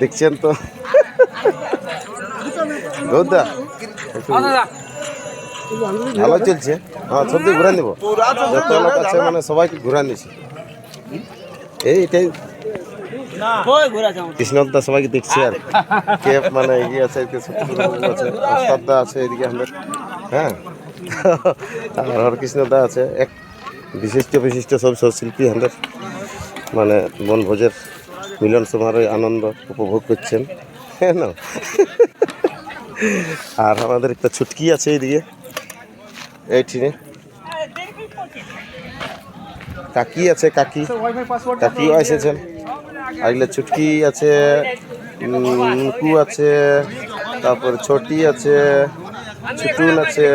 দেখছেন তো? গৌদা ভালো চলছে। হ্যাঁ সবজি ঘুরে নেব। যত লোক আছে মানে সবাইকে ঘুরে নিছি। এই, এটাই। কৃষ্ণদা সবাইকে দেখছি আর কে মানে এগিয়ে আছে, কে শত্রুবাবু আছে আছে এদিকে আমাদের। হ্যাঁ? আর হরকৃষ্ণদা আছে। এক বিশিষ্ট বিশিষ্ট সব সব শিল্পী আমাদের। মানে বনভোজের মিলন সমারোহে আনন্দ উপভোগ করছেন। হ্যাঁ না? আর আমাদের একটা ছুটকি আছে এইদিকে। এইটিনে কাকি আছে, কাকি। কাকিও এসেছেন। আগলে ছুটকি আছে মুকু আছে, তারপর ছোটি আছে ছুটুন আছে,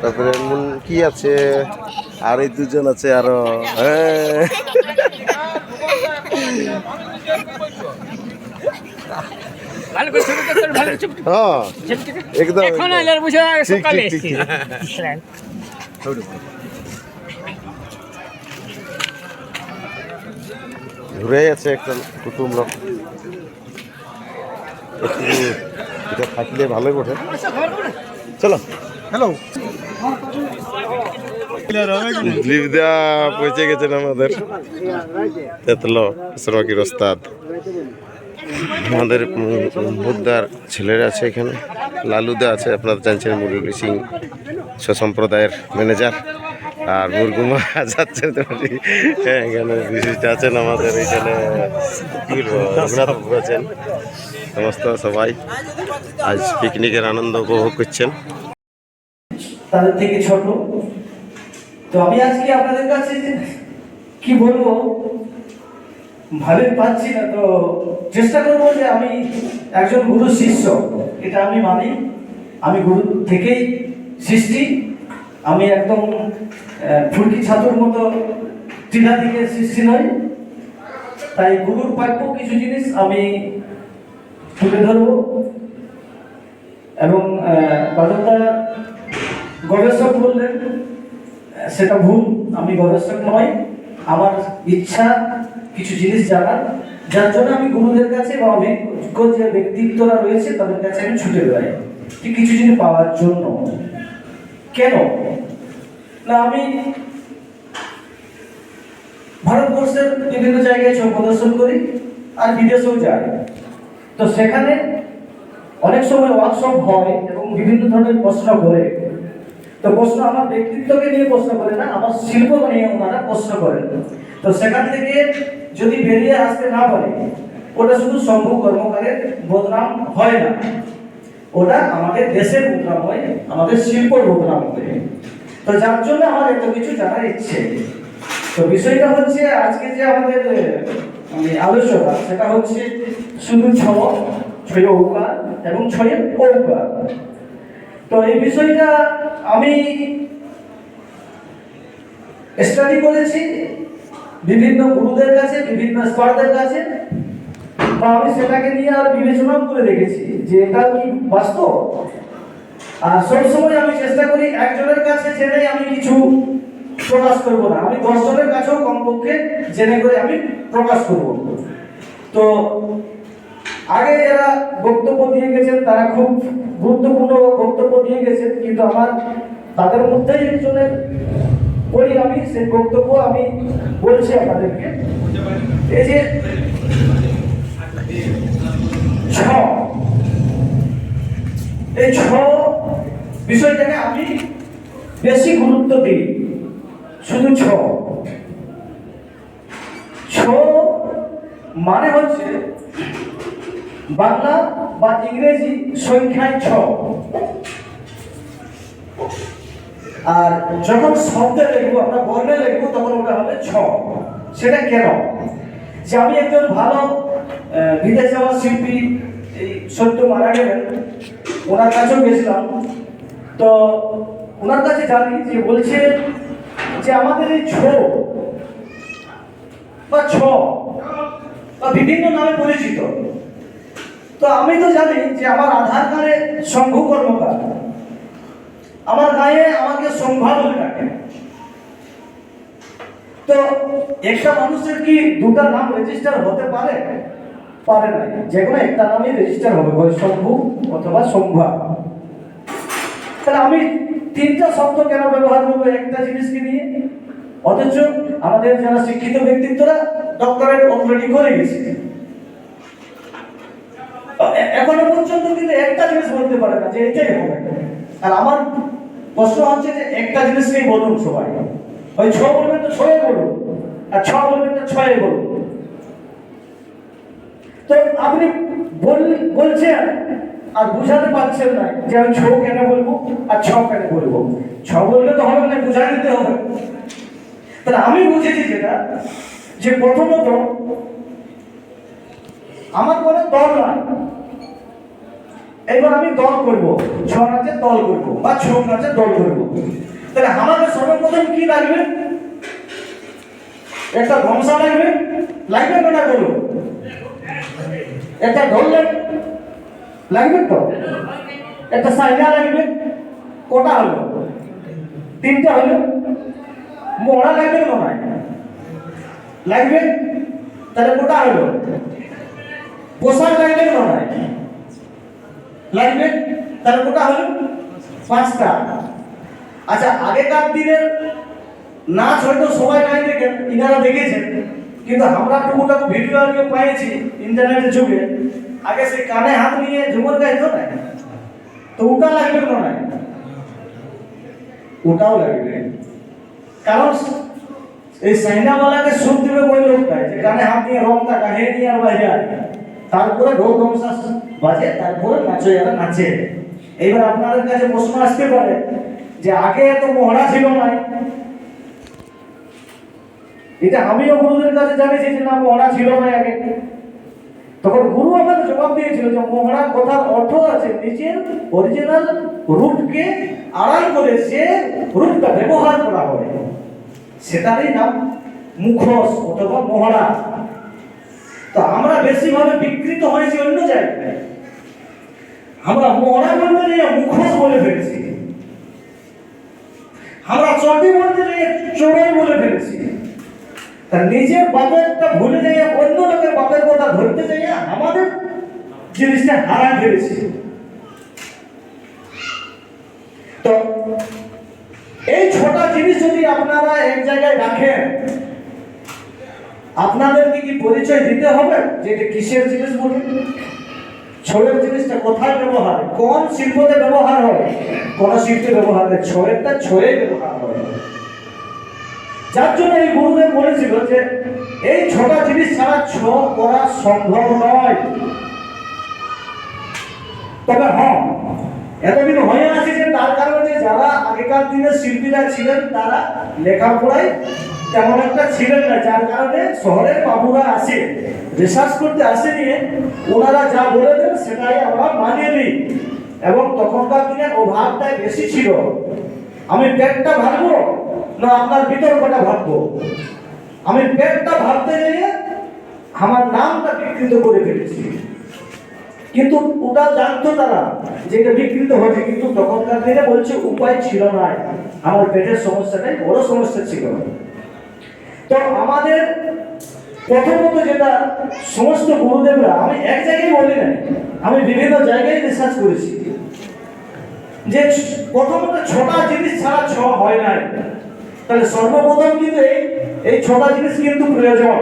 তারপরে মুনকি আছে, আর এই দুজন আছে আরও। হ্যাঁ। ভালো করে ছবি ভালো হ্যাঁ একদম এখন একদম। বুঝে সকালে ঠিক, ঠিক, এসেছি। ঘুরে আছে একটা কুটুম লোক। এটা থাকলে ভালোই বটে। চলো। হ্যালো লিপদা পৌঁছে গেছেন আমাদের। তেতলো শ্রমিকের ওস্তাদ আমাদের উম, বুদ্ধদার ছেলেরা আছে এখানে। লালুদা আছে আপনারা জানছেন মুরলী সিং সম্প্রদায়ের ম্যানেজার। আর মুরগুমা তোমার হ্যাঁ এখানে বিশিষ্ট আছেন আমাদের এখানে আছেন। সমস্ত সবাই। আজ পিকনিকের আনন্দ উপভোগ করছেন। তাদের থেকে ছোট। তো আমি আজকে আপনাদের কাছে কি বলব? ভাবে পাচ্ছি না, তো চেষ্টা করব যে আমি একজন গুরু শিষ্য। এটা আমি মানি। আমি গুরু থেকেই সৃষ্টি। আমি একদম ফুলকি ছাতুর মতো টিলা থেকে সৃষ্টি নই। তাই গুরুর প্রাপ্য কিছু জিনিস আমি তুলে ধরবো। এবং বাদকটা গবেষক বললেন সেটা ভুল। আমি গবেষক নই। আমার ইচ্ছা কিছু জিনিস জানার, যার জন্য আমি গুরুদের কাছে বা অভিজ্ঞ যে ব্যক্তিত্বরা রয়েছে তাদের কাছে আমি ছুটে বেড়াই। ঠিক কিছু জিনিস পাওয়ার জন্য। কেন? না, আমি ভারতবর্ষের বিভিন্ন জায়গায় ছবি প্রদর্শন করি আর বিদেশেও যাই। তো সেখানে অনেক সময় ওয়ার্কশপ হয় এবং বিভিন্ন ধরনের প্রশ্ন করে। তো প্রশ্ন আমার ব্যক্তিত্বকে নিয়ে প্রশ্ন করে না, আমার শিল্প নিয়ে ওনারা প্রশ্ন করেন। তো সেখান থেকে যদি বেরিয়ে আসতে না পারে, ওটা শুধু শম্ভু কর্মকারের বদনাম হয় না। ওটা আমাদের দেশের বদনাম হয়, আমাদের শিল্পর বদনাম হয়। তো যার জন্য আমার এত কিছু জানার ইচ্ছে। তো বিষয়টা হচ্ছে, আজকে যে আমাদের মানে আলোচনা, সেটা হচ্ছে শুধু ছ, ছয় ঔকার এবং ছয়ের ঔকার তো এই বিষয়টা আমি স্টাডি করেছি বিভিন্ন গুরুদের কাছে, বিভিন্ন স্কলারদের কাছে। আমি সেটাকে নিয়ে আর বিবেচনা করে দেখেছি যে এটা কি বাস্তব? আর সবসময় আমি চেষ্টা করি একজনের কাছে জেনে আমি কিছু প্রকাশ করব না। আমি দশজনের কাছেও কমপক্ষে জেনে করে আমি প্রকাশ করব। তো আগে যারা বক্তব্য দিয়ে গেছেন, তারা খুব গুরুত্বপূর্ণ বক্তব্য দিয়ে গেছেন, কিন্তু আমার তাদের মধ্যেই একজনের বলি আমি সেই বক্তব্য আমি বলছি আপনাদেরকে। এই যে ছ, এই ছ বিষয়টাকে আমি বেশি গুরুত্ব দিই। শুধু ছ। ছ মানে হচ্ছে বাংলা বা ইংরেজি সংখ্যায় ছ। আর যখন শব্দে লিখব আমরা বর্ণে লিখব, তখন ওটা হবে ছ। সেটা কেন? যে আমি একজন ভালো বিদেশ যাওয়া শিল্পী, এই সত্য মারা গেলেন, ওনার কাছেও গেছিলাম। তো ওনার কাছে জানি যে বলছে যে আমাদের এই ছ, বা ছ, বা বিভিন্ন নামে পরিচিত। তো আমি তো জানি যে আমার আধার কার্ডে শম্ভু কর্মকার আমার গায়ে আমাকে সম্ভাবনা ডাকে। তো একটা মানুষের কি দুটা নাম রেজিস্টার হতে পারে? পারে না। যে কোনো একটা নামই রেজিস্টার হবে হয় শম্ভু অথবা সম্ভা। তাহলে আমি তিনটা শব্দ কেন ব্যবহার করব একটা জিনিসকে নিয়ে? অথচ আমাদের যারা শিক্ষিত ব্যক্তিত্বরা ডক্টরেট অলরেডি করে গেছে। এখনও পর্যন্ত কিন্তু একটা জিনিস বলতে পারে না যে এটাই হবে। আর আমার প্রশ্ন হচ্ছে যে একটা জিনিসকেই বলুন সবাই। ওই ছ বলবেন তো ছয়ে বলুন, আর ছ বলবেন তো ছয়ে বলুন। তো আপনি বল- বলছেন, আর বুঝাতে পারছেন না যে আমি ছ কেন বলব আর ছ কেন বলব। ছ বললে তো হবে না, বুঝাই দিতে হবে। তাহলে আমি বুঝেছি যেটা, যে প্রথমত আমার কোনো দল নাই এবার আমি দল করব। ছ নাচে দল করব বা ছ নাচে দল করব। তাহলে আমাকে সর্বপ্রথম কি লাগবে? একটা ধ্বংসা লাগবে। লাগবে না করব একটা ঢোল লাগবে তো? একটা সাইডা লাগবে। কটা হলো? তিনটা হলো? মোড়া লাগবে না নয় লাগবে? তাহলে কটা হলো? পোশাক লাগবে না নয় লাগবে তাহলে কোটা হলো? পাঁচটা। আচ্ছা আগেকার দিনের নাচ হয়তো সবাই নাই দেখেন ইনারা দেখেছেন, কিন্তু আমরা টুকুটাকু ভিডিও আগে পাইছি ইন্টারনেটের যুগে। আগে সেই কানে হাত নিয়ে ঝুমর গাইতো না। তো ওটা লাগবে না নয় ওটাও লাগবে। কারণ এই সাইনাওয়ালাকে সুখ দিবে ওই লোকটাই যে কানে হাত দিয়ে রংটা কাহে নিয়ে আর বাইরে। তারপরে ঢোল ধ্বংসা বাজে, তারপরে নাচে এরা নাচে। এইবার আপনাদের কাছে প্রশ্ন আসতে পারে যে আগে এত মহড়া ছিল না। এটা আমিও গুরুদের কাছে জানিয়েছি যে না, মহড়া ছিল না আগে। তখন গুরু আমাকে জবাব দিয়েছিল যে মহড়ার কথার অর্থ আছে নিজের অরিজিনাল রূপকে আড়াল করে যে রূপটা ব্যবহার করা হয় সেটারই নাম মুখোশ অথবা মহড়া। তো আমরা বেশিভাবে বিকৃত হয়েছি অন্য জায়গায়। আমরা বলতে যাই মুখোশ বলে ফেলেছি। আমরা চটি যাই চড়াই বলে ফেলেছি। তা নিজের বাপেরটা ভুলে যাই অন্য লোকের বাপের কথা ধরতে যাই আমাদের জিনিসটা হারা ফেলেছি। তো এই ছোটা জিনিস যদি আপনারা এক জায়গায় রাখেন, আপনাদেরকে কি পরিচয় দিতে হবে যে এটা কিসের জিনিস বলুন? ছয়ের জিনিসটা কোথায় ব্যবহার? কোন শিল্পতে ব্যবহার হয়? কোন শিল্পে ব্যবহার হয়? ছয়েরটা ছয়ে ব্যবহার হয়। যার জন্য এই গুরুদেব বলেছিল যে, এই ছোটা জিনিস ছাড়া ছ করা সম্ভব নয়। তবে হ্যাঁ এতদিন হয়ে আছে যে তার কারণে যারা আগেকার দিনের শিল্পীরা ছিলেন, তারা লেখাপড়ায় তেমন একটা ছিলেন না, যার কারণে শহরের বাবুরা আসে। রিসার্চ করতে আসেনি, ওনারা যা বলে দেন সেটাই আমরা মানিয়ে নিই। এবং তখনকার দিনে অভাবটাই বেশি ছিল। আমি পেটটা ভাববো না আপনার বিতর্কটা ভাববো? আমি পেটটা ভাবতে গিয়ে আমার নামটা বিকৃত করে ফেলেছি। কিন্তু ওটা জানতো তারা যে এটা বিকৃত হয়েছে, কিন্তু তখনকার দিনে বলছে উপায় ছিল না। আমার পেটের সমস্যাটাই বড় সমস্যা ছিল। তো আমাদের প্রথমত যেটা সমস্ত গুরুদেবরা, আমি এক জায়গায় বলি না, আমি বিভিন্ন জায়গায় রিসার্চ করেছি যে প্রথমত ছোটা জিনিস ছাড়া ছ হয় না তাহলে সর্বপ্রথম কিন্তু এই এই ছোটা জিনিস কিন্তু প্রয়োজন।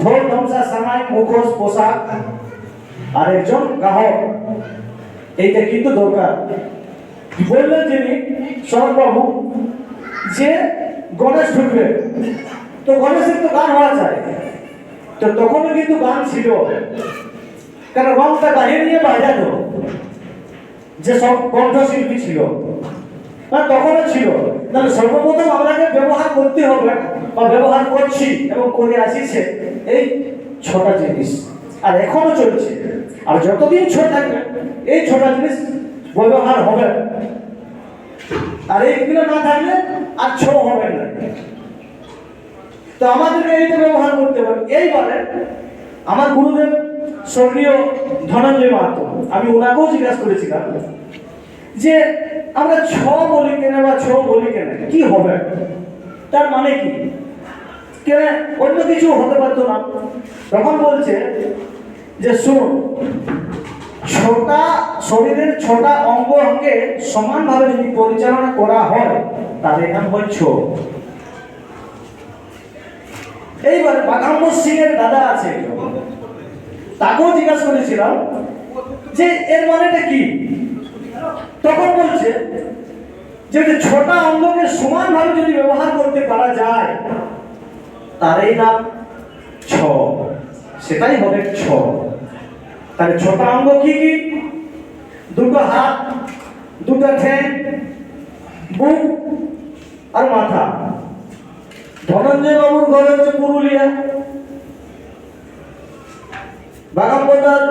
ঢোল ধ্বংসা সামাই মুখোশ, পোশাক, আর একজন গ্রাহক। এইটা কিন্তু দরকার। বললেন যিনি শরৎবাবু যে গণেশ ঢুকবে। তো গণেশের তো গান হওয়া চাই। তো তখনও কিন্তু গান ছিল। কারণ রংটা বাহির নিয়ে বাজাতো। যে সব কণ্ঠশিল্পী ছিল। না, তখনও ছিল। তাহলে সর্বপ্রথম আমাকে ব্যবহার করতে হবে বা ব্যবহার করছি এবং করে আসিছে এই ছটা জিনিস। আর এখনও চলছে। আর যতদিন ছোট থাকবে, এই ছটা জিনিস ব্যবহার হবে। আর এইগুলো না থাকলে আর ছ হবে না। তো আমাদেরকে এইটা ব্যবহার করতে হবে। এইবারে আমার গুরুদেব স্বর্গীয় ধনঞ্জয় মাহাতো, আমি ওনাকেও জিজ্ঞাসা করেছিলাম যে, আমরা ছ বলি কেন বা ছ বলি কেন? কি হবে? তার মানে কি? কেন অন্য কিছু হতে পারতো না। তখন বলছে যে শুন ছোটা শরীরের ছোটা অঙ্গ অঙ্গে সমানভাবে যদি পরিচালনা করা হয় তার নাম হয় ছো এইবার সিং এর দাদা আছে। তাকেও জিজ্ঞাসা করেছিলাম যে, এর মানেটা কি? তখন বলছে যে ছোটা অঙ্গকে সমানভাবে যদি ব্যবহার করতে পারা যায়, তারই নাম ছ। সেটাই হবে ছ। তাহলে ছোট অঙ্গ কি কি? দুটো হাত, দুটো ঠ্যাং, বুক আর মাথা। ধনঞ্জয় বাবুর ঘর হচ্ছে পুরুলিয়া। বাগানপোতার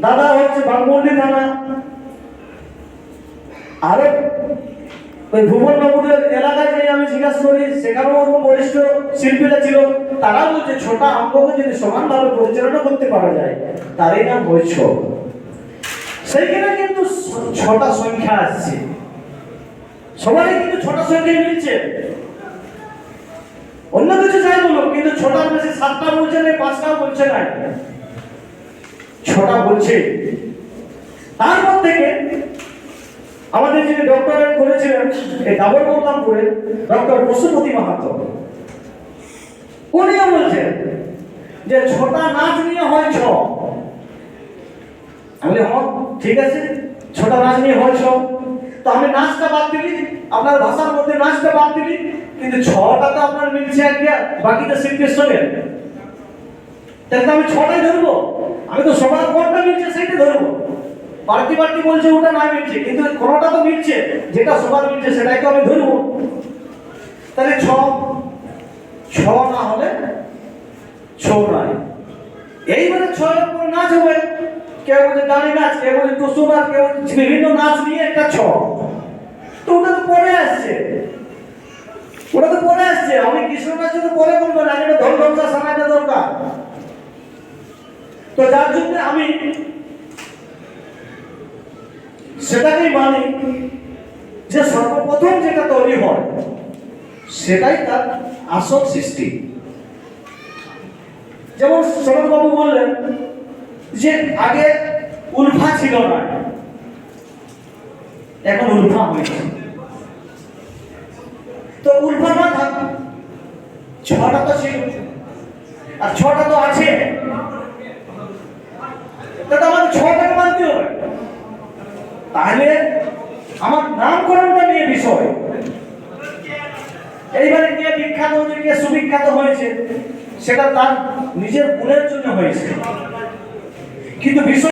দাদা হচ্ছে বাগমন্ডি থানা। আরে ওই ভুবন বাবুদের এলাকায় যে আমি জিজ্ঞাসা করি সেখানেও ওরকম বরিষ্ঠ শিল্পীরা ছিল তারা বলছে, ছোটা অঙ্গকে যদি সমানভাবে পরিচালনা করতে পারা যায়, তারই নাম বৈশ্য। সেইখানে কিন্তু ছটা সংখ্যা আসছে। সবারই কিন্তু ছটা সংখ্যায় মিলছে। অন্য কিছু চাই বলুন কিন্তু ছটার বেশি, সাতটা বলছে না পাঁচটাও বলছে না ছটা বলছে। তারপর থেকে আমাদের যিনি ডক্টরেট করেছিলেন এই ডাবল বলরামপুরে ডক্টর পশুপতি মাহাতো উনিও বলছেন যে ছটা নাচ নিয়ে হয় ছ। আমি বলি, হ্যাঁ ঠিক আছে ছোটা নাচ নিয়ে হয় ছ। তো আমি নাচটা বাদ দিলি আপনার ভাষার মধ্যে নাচটা বাদ দিলি কিন্তু ছটা তো আপনার মিলছে একটা বাকিটা শিল্পীর সঙ্গে তাহলে আমি ছটাই ধরবো। আমি তো সবার কোনটা মিলছে সেইটা ধরবো। বাড়তি বাড়তি বলছে, ওটা না মিটছে, কিন্তু কোনোটা তো মিটছে, যেটা সবার মিটছে, সেটাই তো আমি ধরবো। তাহলে ছ ছ না হলে ছ নাই এইবারে ছয়ের উপর নাচ হবে। কেউ বলছে দাঁড়ি নাচ, কেউ বলছে টুসু নাচ, কেউ বলছে বিভিন্ন নাচ নিয়ে একটা ছ। তো ওটা তো পরে আসছে। ওটা তো পরে আসছে। আমি কৃষ্ণ নাচ তো পরে করব না এটা সানাটা দরকার তো যার জন্য আমি সেটাকেই মানি যে সর্বপ্রথম যেটা তৈরি হয়, সেটাই তার আসল সৃষ্টি। যেমন শরৎ বাবু বললেন যে আগে উলফা ছিল না, এখন উলফা হয়েছে। তো উলফা না থাক, ছটা তো ছিল, আর ছটা তো আছে। তাহলে ছটাকে মানতে হবে তাহলে আমার নাম নামকরণটা নিয়ে বিষয়। এইবারে কে বিখ্যাত হয়েছে কে সুবিখ্যাত হয়েছে, সেটা তার নিজের গুণের জন্য হয়েছে। কিন্তু বিষয়